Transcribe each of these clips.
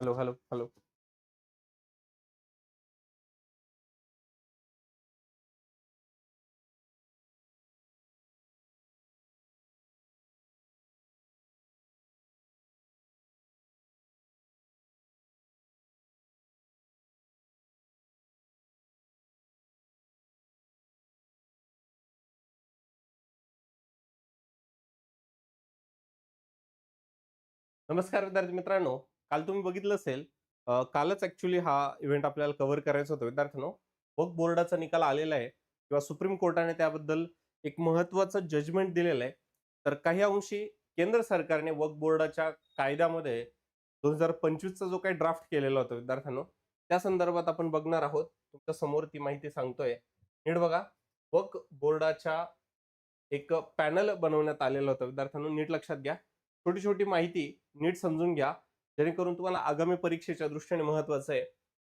Hello hello hello नमस्कार विद्यार्थी मित्रांनो. काल तुम्ही बघितलं असेल कालच ॲक्च्युली हा इव्हेंट आपल्याला कव्हर करायचा होता. विद्यार्थ्यांनो वक बोर्डाचा निकाल आलेला आहे किंवा सुप्रीम कोर्टाने त्याबद्दल एक महत्वाचं जजमेंट दिलेलं आहे. तर काही अंशी केंद्र सरकारने वक बोर्डाच्या कायद्यामध्ये दोन हजार पंचवीसचा जो काही ड्राफ्ट केलेला होता विद्यार्थ्यांनो त्या संदर्भात आपण बघणार आहोत. तुमच्यासमोर ती माहिती सांगतोय. नीट बघा वक बोर्डाच्या एक पॅनल बनवण्यात आलेलं होतं विद्यार्थ्यांनो नीट लक्षात घ्या. छोटी छोटी माहिती नीट समजून घ्या. जेणेकरून तुम्हाला आगामी परीक्षेच्या दृष्टीने महत्वाचं आहे.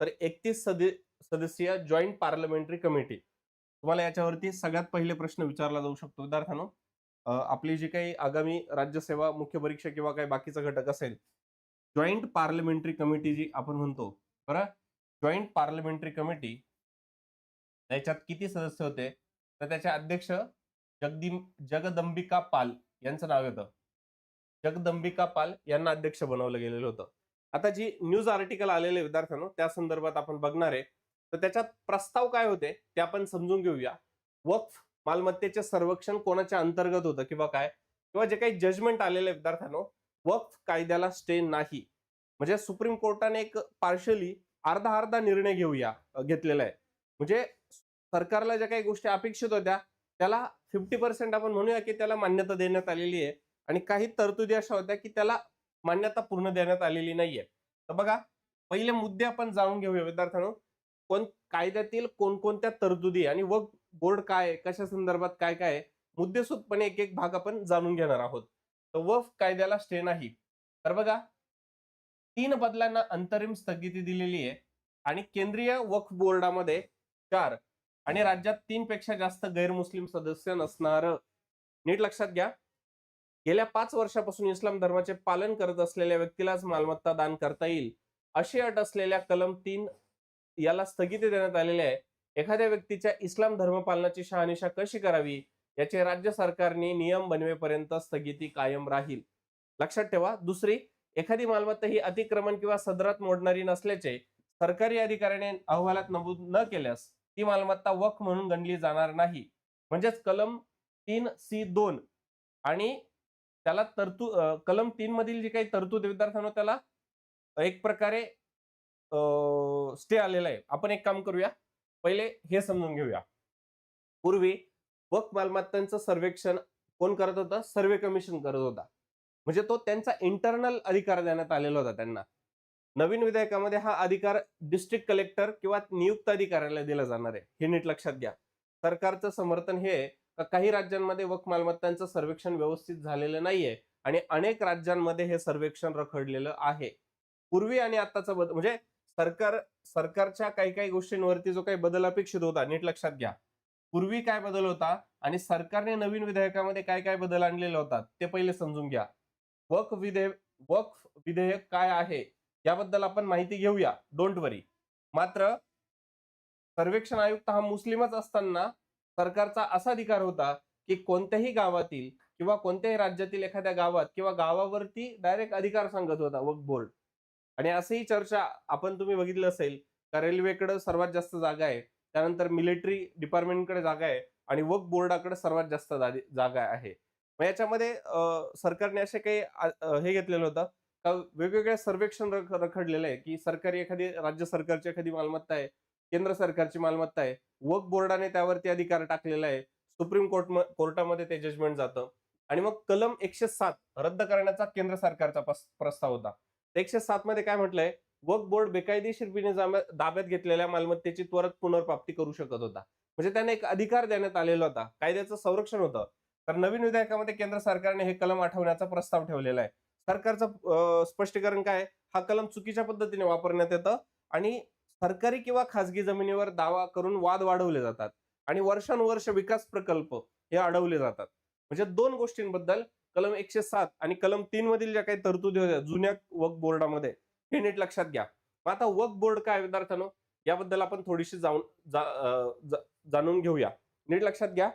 तर एकतीस सदे सदस्यीय जॉईंट पार्लमेंटरी कमिटी तुम्हाला याच्यावरती सगळ्यात पहिले प्रश्न विचारला जाऊ शकतो. विद्यार्थ्यांनो आपली जी काही आगामी राज्यसेवा मुख्य परीक्षा किंवा काही बाकीचा घटक असेल जॉईंट पार्लमेंटरी कमिटी जी आपण म्हणतो बरं? जॉईंट पार्लमेंटरी कमिटी त्याच्यात किती सदस्य होते? तर त्याचे अध्यक्ष जगदी जगदंबिका पाल यांचं नाव येतं. जगदंबिका पाल यांना अध्यक्ष बनवलं गेलेलं होतं. आता जी न्यूज आर्टिकल आलेले विद्यार्थ्यांनो त्या संदर्भात आपण बघणार आहे. तर त्याच्यात प्रस्ताव काय होते ते आपण समजून घेऊया. वक्फ मालमत्तेचे सर्वेक्षण कोणाच्या अंतर्गत होतं किंवा काय? किंवा जे काही जजमेंट आलेले विद्यार्थ्यांनो वक्फ कायद्याला स्टे नाही. म्हणजे सुप्रीम कोर्टाने एक पार्शली अर्धा अर्धा निर्णय घेऊया घेतलेला आहे. म्हणजे सरकारला ज्या काही गोष्टी अपेक्षित होत्या त्याला फिफ्टी पर्सेंट आपण म्हणूया की त्याला मान्यता देण्यात आलेली आहे. आणि काही तरतुदी अशा होत्या की त्याला मान्यता पूर्ण देण्यात आलेली नाहीये. तर बघा पहिले मुद्दे आपण जाणून घेऊया विद्यार्थ्यांनो. कोण कायद्यातील कोणकोणत्या तरतुदी आणि वक बोर्ड काय आहे, कशा संदर्भात काय काय आहे, मुद्देसूदपणे एक एक भाग आपण जाणून घेणार आहोत. तर वफ कायद्याला स्टे नाही. तर बघा तीन बदलांना अंतरिम स्थगिती दिलेली आहे आणि केंद्रीय वक्फ बोर्डामध्ये चार आणि राज्यात तीन पेक्षा जास्त गैरमुस्लिम सदस्य नसणार. नीट लक्षात घ्या. गेल्या पाच वर्षापासून इस्लाम धर्माचे पालन करत असलेल्या व्यक्तीलाच मालमत्ता दान करता येईल अशी अट असलेल्या कलम तीन याला स्थगिती देण्यात आलेली आहे. एखाद्या व्यक्तीच्या इस्लाम धर्मपालनाची शहानिशा कशी करावी याचे राज्य सरकारने नियम बनवेपर्यंत स्थगिती कायम राहील. लक्षात ठेवा दुसरी एखादी मालमत्ता ही अतिक्रमण किंवा सदरात मोडणारी नसल्याचे सरकारी अधिकाऱ्याने अहवालात नमूद न केल्यास ती मालमत्ता वक म्हणून गणली जाणार नाही. म्हणजेच कलम तीन सी दोन आणि त्याला तरतू कलम तीन मधील जी काही तरतूद विद्यार्थ्यांना विद्यार्थ्यांनो त्याला एक प्रकारे स्टे आलेला आहे. आपण एक काम करूया. पहिले हे समजून घेऊया. पूर्वी वक मालमत्तांचं सर्वेक्षण कोण करत होतं? सर्वे कमिशन करत होता. म्हणजे तो त्यांचा इंटरनल अधिकार देण्यात आलेला होता त्यांना. नवीन विधेयकामध्ये हा अधिकार डिस्ट्रिक्ट कलेक्टर किंवा नियुक्त अधिकाऱ्याला दिला जाणार आहे. हे नीट लक्षात घ्या. सरकारचं समर्थन हे का काही राज्यांमध्ये वक मालमत्तांचं सर्वेक्षण व्यवस्थित झालेलं नाहीये आणि अनेक राज्यांमध्ये हे सर्वेक्षण रखडलेलं आहे. पूर्वी आणि आताचा बदल म्हणजे सरकार सरकारच्या काही काही गोष्टींवरती जो काही बदल अपेक्षित होता नीट लक्षात घ्या. पूर्वी काय बदल होता आणि सरकारने नवीन विधेयकामध्ये काय काय बदल आणलेले होतात ते पहिले समजून घ्या. वक विधेयक वक्फ विधेयक काय आहे याबद्दल आपण माहिती घेऊया. Don't worry. मात्र सर्वेक्षण आयुक्त हा मुस्लिमच असताना सरकारचा असा अधिकार होता की कोणत्याही गावातील किंवा कोणत्याही राज्यातील एखाद्या गावात किंवा गावावरती डायरेक्ट अधिकार सांगत होता वक्फ बोर्ड आणि असंही चर्चा आपण तुम्ही बघितलं असेल का रेल्वेकडे सर्वात जास्त जागा आहे त्यानंतर मिलिटरी डिपार्टमेंटकडे जागा आहे आणि वक्फ बोर्डाकडे सर्वात जास्त जागा आहे. मग याच्यामध्ये सरकारने असे काही हे घेतलेलं होतं का वेगवेगळ्या सर्वेक्षण रख- रखडलेलं आहे की सरकारी एखादी राज्य सरकारची एखादी मालमत्ता आहे केंद्र सरकारची मालमत्ता आहे. वक बोर्डाने त्यावरती अधिकार टाकलेला आहे. सुप्रीम कोर्ट कोर्टामध्ये ते जजमेंट जातं. आणि मग कलम एकशे सात रद्द करण्याचा केंद्र सरकारचा प्रस्ताव होता. एकशे सात मध्ये काय म्हटलंय? वक बोर्ड बेकायदेशीरपणे ताब्यात घेतलेल्या मालमत्तेची त्वरित पुनर्प्राप्ती करू शकत होता. म्हणजे त्यांना एक अधिकार देण्यात आलेला होता. कायद्याचं संरक्षण होतं. तर नवीन विधेयकामध्ये केंद्र सरकारने हे कलम आठवण्याचा प्रस्ताव ठेवलेला आहे. सरकारचं स्पष्टीकरण काय हा कलम चुकीच्या पद्धतीने वापरण्यात येतं. आणि सरकारी किंवा खासगी जमिनीवर दावा करून वाद वाढवले जातात आणि वर्षानुवर्ष विकास प्रकल्प हे अडवले जातात. म्हणजे दोन गोष्टींबद्दल कलम एकशे सात आणि कलम तीन मधील ज्या काही तरतुदी होत्या जुन्या वक बोर्डामध्ये हे नीट लक्षात घ्या. मग आता वक बोर्ड काय विद्यार्थ्यांनो? याबद्दल आपण थोडीशी जाऊन जाणून घेऊया. नीट लक्षात घ्या.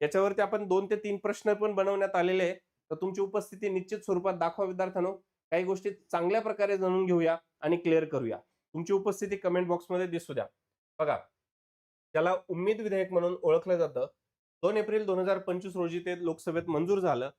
याच्यावरती आपण दोन ते तीन प्रश्न पण बनवण्यात आलेले आहेत. तर तुमची उपस्थिती निश्चित स्वरूपात दाखवा विद्यार्थ्यांनो. काही गोष्टी चांगल्या प्रकारे जाणून घेऊया आणि क्लिअर करूया. तुमची उपस्थिती कमेंट बॉक्समध्ये दिसू द्या. बघा त्याला उम्मीद विधेयक म्हणून ओळखलं जातं. दोन एप्रिल दोन हजार पंचवीस रोजी ते लोकसभेत मंजूर झालं.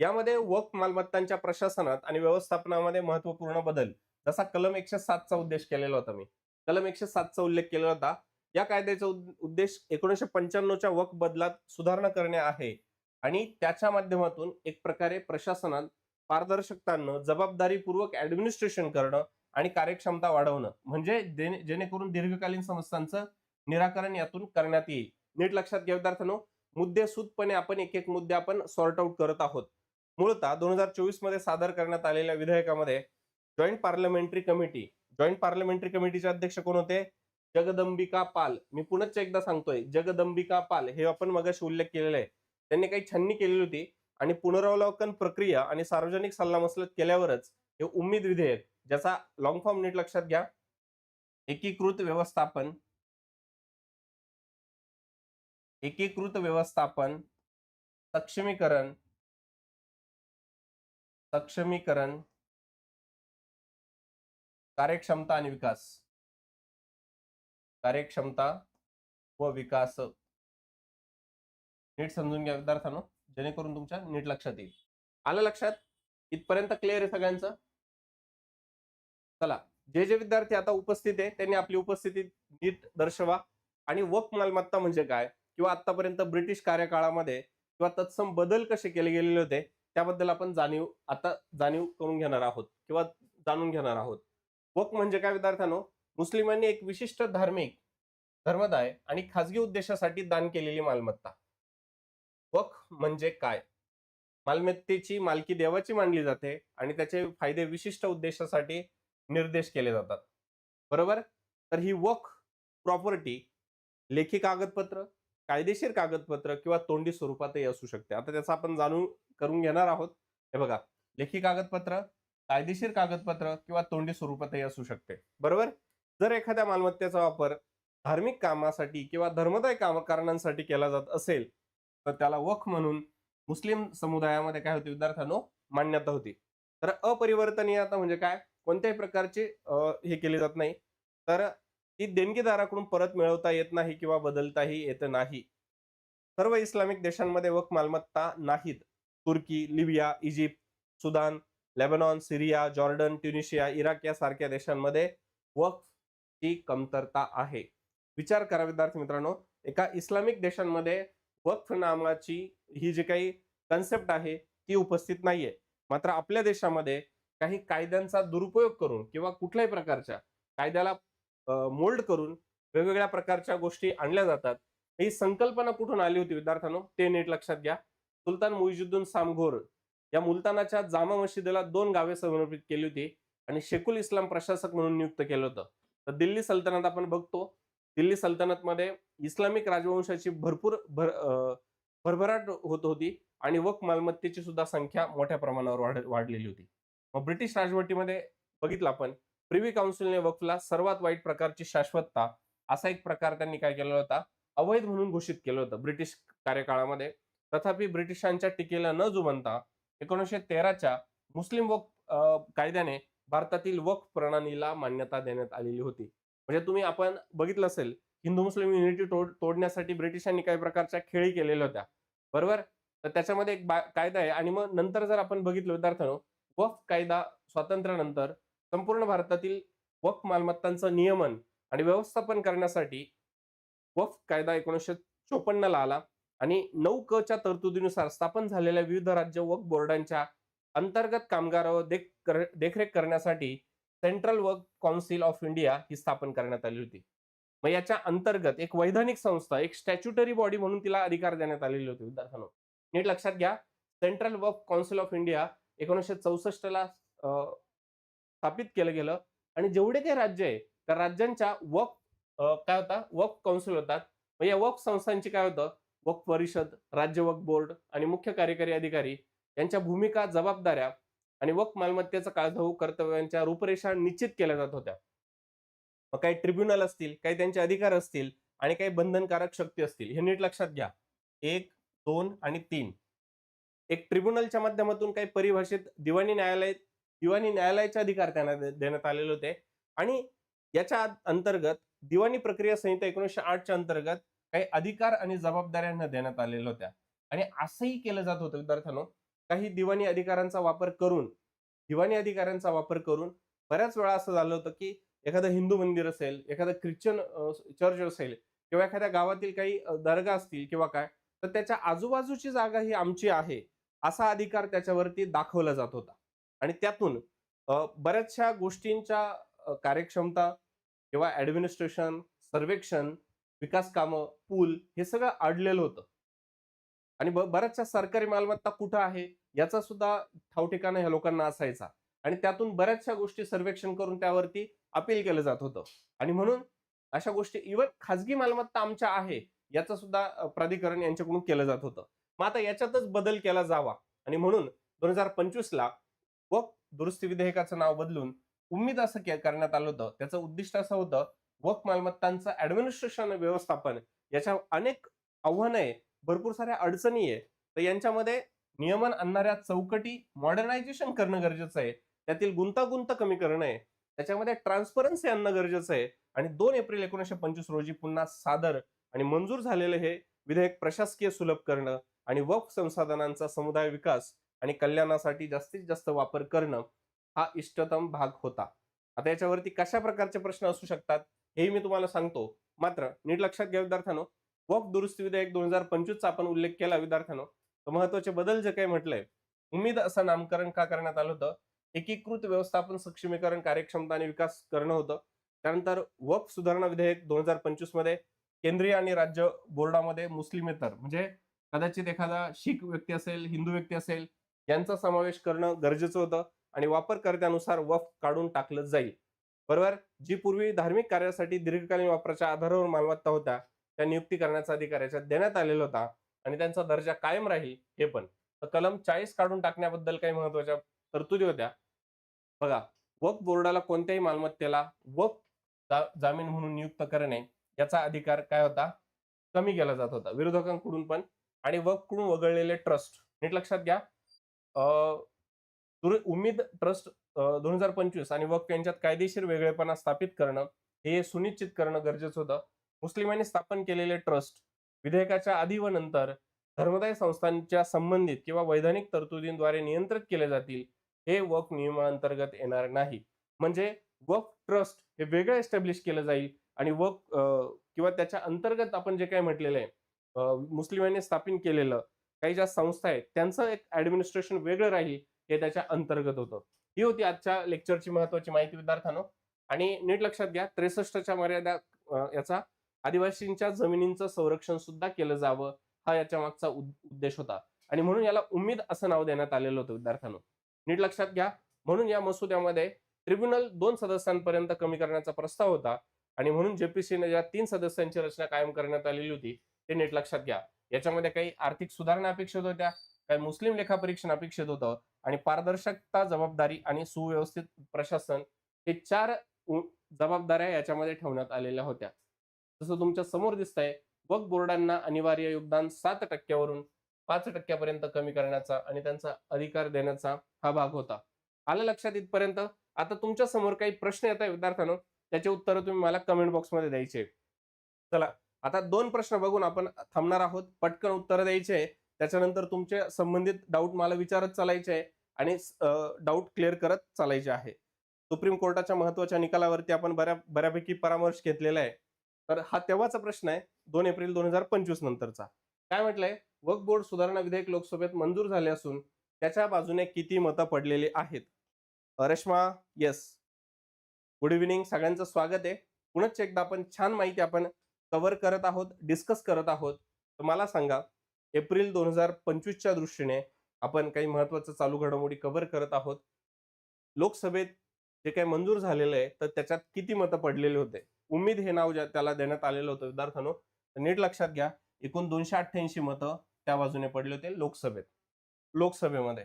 यामध्ये वक मालमत्तांच्या प्रशासनात आणि व्यवस्थापनामध्ये महत्त्वपूर्ण बदल. जसा कलम एकशे सातचा उद्देश केलेला होता मी. कलम एकशे सातचा उल्लेख केलेला होता. या कायद्याचा उद्देश एकोणीसशे पंच्याण्णवच्या वक बदलात सुधारणा करणे आहे. आणि त्याच्या माध्यमातून एक प्रकारे प्रशासनात पारदर्शकतानं जबाबदारीपूर्वक ऍडमिनिस्ट्रेशन करणं आणि कार्यक्षमता वाढवणं. म्हणजे जेणेकरून दीर्घकालीन समस्यांचं निराकरण यातून करण्यात येईल. नीट लक्षात घ्या विद्यार्थ्यांनो. मुद्दे सुतपणे आपण एक एक मुद्दे आपण सॉर्ट आउट करत आहोत. मूळतः दोन हजार चोवीसमध्ये सादर करण्यात आलेल्या विधेयकामध्ये joint parliamentary committee joint parliamentary कमिटीचे अध्यक्ष कोण होते? जगदंबिका पाल. मी पुनश्च एकदा सांगतोय जगदंबिका पाल हे आपण मगाशी उल्लेख केलेला आहे त्यांनी काही छाननी केलेली होती आणि पुनरावलोकन प्रक्रिया आणि सार्वजनिक सल्लामसलत केल्यावरच हे उम्मीद विधेयक ज्याचा लॉंग फॉर्म नीट लक्षात घ्या. एकीकृत व्यवस्थापन. एकीकृत व्यवस्थापन. सक्षमीकरण. सक्षमीकरण. कार्यक्षमता आणि विकास. कार्यक्षमता व विकास. नीट समजून घ्या विद्यार्थ्यांनो. जेणेकरून तुमच्या नीट लक्षात येईल. आलं लक्षात? इथपर्यंत क्लिअर आहे सगळ्यांचं? चला जे जे विद्यार्थी आता उपस्थित आहे त्यांनी आपली उपस्थिती नीट दर्शवा. आणि वक मालमत्ता म्हणजे काय? किंवा आतापर्यंत ब्रिटिश कार्यकाळामध्ये किंवा तत्सम बदल कसे केले गेलेले होते त्याबद्दल आपण जाणीव आता जाणीव करून घेणार आहोत किंवा जाणून घेणार आहोत. वक म्हणजे काय विद्यार्थ्यांनो? मुस्लिमांनी एक विशिष्ट धार्मिक धर्मदाय आणि खाजगी उद्देशासाठी दान केलेली मालमत्ता. वक म्हणजे काय? मालमत्तेची मालकी देवाची मानली जाते आणि त्याचे फायदे विशिष्ट उद्देशासाठी निर्देश केले जातात. बरोबर? तर ही वक प्रॉपर्टी लेखी कागदपत्र कायदेशीर कागदपत्र किंवा तोंडी स्वरूपातही असू शकते. आता त्याचा आपण जाणून करून घेणार आहोत. हे बघा लेखी कागदपत्र कायदेशीर कागदपत्र किंवा तोंडी स्वरूपातही असू शकते. बरोबर? जर एखाद्या मालमत्तेचा वापर धार्मिक कामासाठी किंवा धर्मदाय काम कारणांसाठी केला जात असेल तर त्याला वख म्हणून मुस्लिम समुदायामध्ये काय होती? विद्यार्थ्यांनो मान्यता होती. तर अपरिवर्तनीयता म्हणजे काय? कोणत्याही प्रकारचे हे केले जात नाही. तर ती देणगीदाराकडून परत मिळवता येत नाही किंवा बदलताही येत नाही. सर्व इस्लामिक देशांमध्ये वक मालमत्ता नाहीत. तुर्की Libya Egypt Sudan Lebanon Syria Jordan Tunisia Iraq यासारख्या देशांमध्ये वक्फ ही कमतरता आहे. विचार करा विद्यार्थी मित्रांनो एका इस्लामिक देशांमध्ये वक्फ नामाची ही जी काही कन्सेप्ट आहे ती उपस्थित नाहीये. मात्र आपल्या देशामध्ये काही कायद्यांचा दुरुपयोग करून किंवा कुठल्याही प्रकारच्या कायद्याला मोल्ड करून वेगवेगळ्या प्रकारच्या गोष्टी आणल्या जातात. ही संकल्पना कुठून आली होती विद्यार्थ्यांनो? ते नीट लक्षात घ्या. सुलतान मुइजुद्दीन सामघोर या मुलतानाच्या जामा मशिदीला दोन गावे समर्पित केली होती आणि शेकुल इस्लाम प्रशासक म्हणून नियुक्त केलं होतं. तर दिल्ली सल्तनत आपण बघतो. दिल्ली सल्तनतमध्ये इस्लामिक राजवंशाची भरपूर भर अं, भरभराट होत होती आणि वक मालमत्तेची सुद्धा संख्या मोठ्या प्रमाणावर वाढ वाढलेली होती. मग ब्रिटिश राजवटीमध्ये बघितलं आपण प्रिव्ही काउन्सिलने वक्फला सर्वात वाईट प्रकारची शाश्वतता असा एक प्रकार त्यांनी काय केलेला होता? अवैध म्हणून घोषित केलं होतं ब्रिटिश कार्यकाळामध्ये. तथापि ब्रिटिशांच्या टीकेला न जुमनता एकोणीसशे तेराच्या मुस्लिम वक्फ अं, कायद्याने भारतातील वक्फ प्रणालीला मान्यता देण्यात आलेली होती. म्हणजे तुम्ही आपण बघितलं असेल हिंदू मुस्लिम युनिटी तोड तोडण्यासाठी ब्रिटिशांनी काही प्रकारच्या खेळी केलेल्या होत्या. बरोबर? तर त्याच्यामध्ये एक बा- कायदा आहे आणि मग नंतर जर आपण बघितलं विद्यार्थ्यांनो वक्फ कायदा स्वातंत्र्यानंतर संपूर्ण भारतातील वक्फ मालमत्तांचं नियमन आणि व्यवस्थापन करण्यासाठी वक्फ कायदा एकोणीसशे चोपन्नला आला आणि नऊ क च्या तरतुदीनुसार स्थापन झालेल्या विविध राज्य वक्फ बोर्डांच्या अंतर्गत कामगारावर देख कर- देखरेख करण्यासाठी central work council of India ही स्थापन करण्यात आली होती. मग याच्या अंतर्गत एक वैधानिक संस्था एक स्टॅच्युटरी बॉडी म्हणून तिला अधिकार देण्यात आलेले होते. विद्यार्थ्यांनो नीट लक्षात घ्या. Central work council of India एकोणीसशे चौसष्टला स्थापित केलं गेलं. आणि जेवढे काही राज्य आहे त्या राज्यांच्या वक काय होता? वक कौन्सिल होतात. मग या वक संस्थांची काय होतं? वक परिषद राज्य वक बोर्ड आणि मुख्य कार्यकारी अधिकारी यांच्या भूमिका जबाबदाऱ्या आणि वक्फ मालमत्तेचा काळधाऊ कर्तव्यांच्या रूपरेषा निश्चित केल्या जात होत्या. मग काही ट्रिब्युनल असतील काही त्यांचे अधिकार असतील आणि काही बंधनकारक शक्ती असतील हे नीट लक्षात घ्या. एक दोन आणि तीन. एक ट्रिब्युनलच्या माध्यमातून काही परिभाषित दिवाणी न्यायालय दिवाणी न्यायालयाचे अधिकार त्यांना देण्यात आलेले होते. आणि याच्या अंतर्गत दिवाणी प्रक्रिया संहिता एकोणीसशे आठच्या अंतर्गत काही अधिकार आणि जबाबदाऱ्यांना देण्यात आलेल्या होत्या. आणि असंही केलं जात होतं विद्यार्थ्यांनो. काही दिवाणी अधिकारांचा वापर करून दिवाणी अधिकारांचा वापर करून बऱ्याच वेळा असं झालं होतं की एखादं हिंदू मंदिर असेल एखादं ख्रिश्चन चर्च असेल किंवा एखाद्या गावातील काही दर्गा असतील किंवा काय तर त्याच्या आजूबाजूची जागा ही आमची आहे. असा अधिकार त्याच्यावरती दाखवला जात होता. आणि त्यातून बऱ्याचशा गोष्टींच्या कार्यक्षमता किंवा ऍडमिनिस्ट्रेशन सर्वेक्षण विकास कामं पूल हे सगळं अडलेलं होतं. आणि ब- बऱ्याचशा सरकारी मालमत्ता कुठं आहे याचा सुद्धा ठावठिकाणा ह्या लोकांना असायचा. आणि त्यातून बऱ्याचशा गोष्टी सर्वेक्षण करून त्यावरती अपील केलं जात होतं. आणि म्हणून अशा गोष्टी इवन खाजगी मालमत्ता आमच्या आहे याचं सुद्धा प्राधिकरण यांच्याकडून केलं जात होतं. मग आता याच्यातच बदल केला जावा. आणि म्हणून दोन हजार पंचवीसला वक दुरुस्ती विधेयकाचं नाव बदलून उम्मीद असं करण्यात आलं होतं. त्याचं उद्दिष्ट असं होतं वक मालमत्तांचं ऍडमिनिस्ट्रेशन व्यवस्थापन याच्या अनेक आव्हानं आहे भरपूर साऱ्या अडचणी आहे. तर यांच्यामध्ये नियमन आणणाऱ्या चौकटी मॉडर्नायझेशन करणं गरजेचं आहे. त्यातील गुंतागुंत कमी करणं आहे. त्याच्यामध्ये ट्रान्सपरन्सी आणणं गरजेचं आहे. आणि दोन एप्रिल एकोणीसशे पंचवीस रोजी पुन्हा सादर आणि मंजूर झालेलं हे विधेयक प्रशासकीय सुलभ करणं आणि वक्फ संसाधनांचा समुदाय विकास आणि कल्याणासाठी जास्तीत जास्त वापर करणं हा इष्टतम भाग होता. आता याच्यावरती कशा प्रकारचे प्रश्न असू शकतात हेही मी तुम्हाला सांगतो. मात्र नीट लक्षात घ्या विद्यार्थ्यानो वक्फ दुरुस्ती विधेयक दोन हजार पंचवीसचा आपण उल्लेख केला विद्यार्थ्यानो. तर महत्त्वाचे बदल जे काही म्हटलंय उम्मीद असं नामकरण का करण्यात आलं होतं? एकीकृत व्यवस्थापन सक्षमीकरण कार्यक्षमता आणि विकास करणं होतं. त्यानंतर वक्फ सुधारणा विधेयक दोन हजार पंचवीसमध्ये केंद्रीय आणि राज्य बोर्डामध्ये मुस्लिमेतर म्हणजे कदाचित एखादा शीख व्यक्ती असेल हिंदू व्यक्ती असेल यांचा समावेश करणं गरजेचं होतं आणि वापरकर्त्यानुसार वफ काढून टाकलं जाईल. बरोबर? जी पूर्वी धार्मिक कार्यासाठी दीर्घकालीन वापराच्या आधारावर मालमत्ता होत्या त्या नियुक्ती करण्याचा अधिकार याच्यात देण्यात आलेला होता आणि त्यांचा दर्जा कायम राहील हे पण. तर कलम चाळीस काढून टाकण्याबद्दल काही महत्त्वाच्या तरतुदी होत्या. बघा वफ बोर्डाला कोणत्याही मालमत्तेला वफ जामीन म्हणून नियुक्त करणे याचा अधिकार काय होता? कमी केला जात होता. विरोधकांकडून पण आणि वक्फकडून वगळलेले ट्रस्ट. नीट लक्षात घ्या. अं, उम्मीद ट्रस्ट दोन हजार पंचवीस आणि वक्फ यांच्यात कायदेशीर वेगळेपणा स्थापित करणं हे सुनिश्चित करणं गरजेचं होतं. मुस्लिमांनी स्थापन केलेले ट्रस्ट विधेयकाच्या आधी व नंतर धर्मदाय संस्थांच्या संबंधित किंवा वैधानिक तरतुदींद्वारे नियंत्रित केले जातील हे वक्फ नियमांतर्गत येणार नाही. म्हणजे वक्फ ट्रस्ट हे वेगळं एस्टॅब्लिश केलं जाईल आणि वक्फ किंवा त्याच्या अंतर्गत आपण जे काही म्हटलेलं आहे मुस्लिमांनी स्थापन केलेलं काही ज्या संस्था आहेत त्यांचं एक ऍडमिनिस्ट्रेशन वेगळं राहील हे त्याच्या अंतर्गत होतं. ही होती आजच्या लेक्चरची महत्वाची माहिती विद्यार्थ्यांनो. आणि नीट लक्षात घ्या त्रेसष्टच्या मर्यादा याचा आदिवासींच्या जमिनींचं संरक्षण सुद्धा केलं जावं हा याच्या मागचा उद्देश होता. आणि म्हणून याला उम्मीद असं नाव देण्यात आलेलं होतं विद्यार्थ्यांनो. नीट लक्षात घ्या म्हणून या मसुद्यामध्ये ट्रिब्युनल दोन सदस्यांपर्यंत कमी करण्याचा प्रस्ताव होता. आणि म्हणून जेपीसीने ज्या तीन सदस्यांची रचना कायम करण्यात आलेली होती ते नीट लक्षात घ्या. याच्यामध्ये काही आर्थिक सुधारणा अपेक्षित होत्या काही मुस्लिम लेखापरीक्षण अपेक्षित होतं आणि पारदर्शकता जबाबदारी आणि सुव्यवस्थित प्रशासन हे चार जबाबदाऱ्या याच्यामध्ये ठेवण्यात आलेल्या होत्या. जसं तुमच्यासमोर दिसतंय वक बोर्डांना अनिवार्य योगदान सात टक्क्यावरून पाच टक्क्यापर्यंत कमी करण्याचा आणि त्यांचा अधिकार देण्याचा हा भाग होता. आलं लक्षात इथपर्यंत? आता तुमच्यासमोर काही प्रश्न येत आहे विद्यार्थ्यांनो त्याचे उत्तर तुम्ही मला कमेंट बॉक्समध्ये द्यायचे. चला आता दोन प्रश्न बघून आपण थांबणार आहोत. पटकन उत्तर द्यायचे त्याच्यानंतर तुमचे संबंधित डाऊट मला विचारत चालायचे आहे आणि डाऊट क्लिअर करत चालायचे आहे. सुप्रीम कोर्टाच्या महत्त्वाच्या निकालावरती आपण बऱ्या बऱ्यापैकी परामर्श घेतलेला आहे. तर हा तेव्हाचा प्रश्न आहे दोन एप्रिल दोन हजार पंचवीस नंतरचा. काय म्हटलंय? वक्फ बोर्ड सुधारणा विधेयक लोकसभेत मंजूर झाले असून त्याच्या बाजूने किती मतं पडलेली आहेत? Uh, Reshma yes good evening सगळ्यांचं स्वागत आहे. पुनश्च एकदा आपण छान माहिती आपण कव्हर करत आहोत डिस्कस करत आहोत. तर मला सांगा एप्रिल दोन हजार पंचवीसच्या दृष्टीने आपण काही महत्वाचं चालू घडामोडी कव्हर करत आहोत. लोकसभेत जे काही मंजूर झालेलं आहे तर त्याच्यात किती मतं पडलेले होते? उम्मीद हे नाव ज्या त्याला देण्यात आलेलं होतं विद्यार्थ्यांनो. तर नीट लक्षात घ्या एकूण दोनशे अठ्ठ्याऐंशी मतं त्या बाजूने पडले होते लोकसभेत. लोकसभेमध्ये.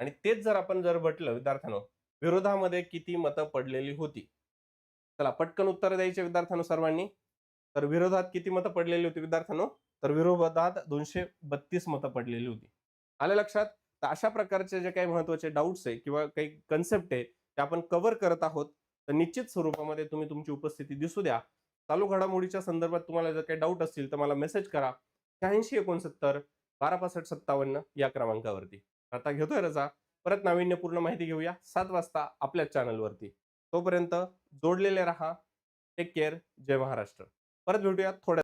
आणि तेच जर आपण जर म्हटलं विद्यार्थ्यांनो विरोधामध्ये किती मतं पडलेली होती? चला पटकन उत्तर द्यायचे विद्यार्थ्यांनो सर्वांनी. तर विरोधात किती मतं पडलेली होती विद्यार्थ्यांनो? तर विरोधात दोनशे बत्तीस मतं पडलेली होती. आलं लक्षात? तर अशा प्रकारचे जे काही महत्त्वाचे डाऊट्स आहे किंवा काही कन्सेप्ट आहे ते आपण कव्हर करत आहोत. तर निश्चित स्वरूपामध्ये तुम्ही तुमची उपस्थिती दिसू द्या. चालू घडामोडीच्या संदर्भात तुम्हाला जर काही डाऊट असतील तर मला मेसेज करा. शहाऐंशी एकोणसत्तर बारा पासष्ट सत्तावन्न या क्रमांकावरती. आता घेतोय रजा. परत नाविन्यपूर्ण माहिती घेऊया. सात वाजता आपल्याच चॅनलवरती तोपर्यंत जोडलेले राहा. टेक केअर जय महाराष्ट्र. परत भेटूया थोड्या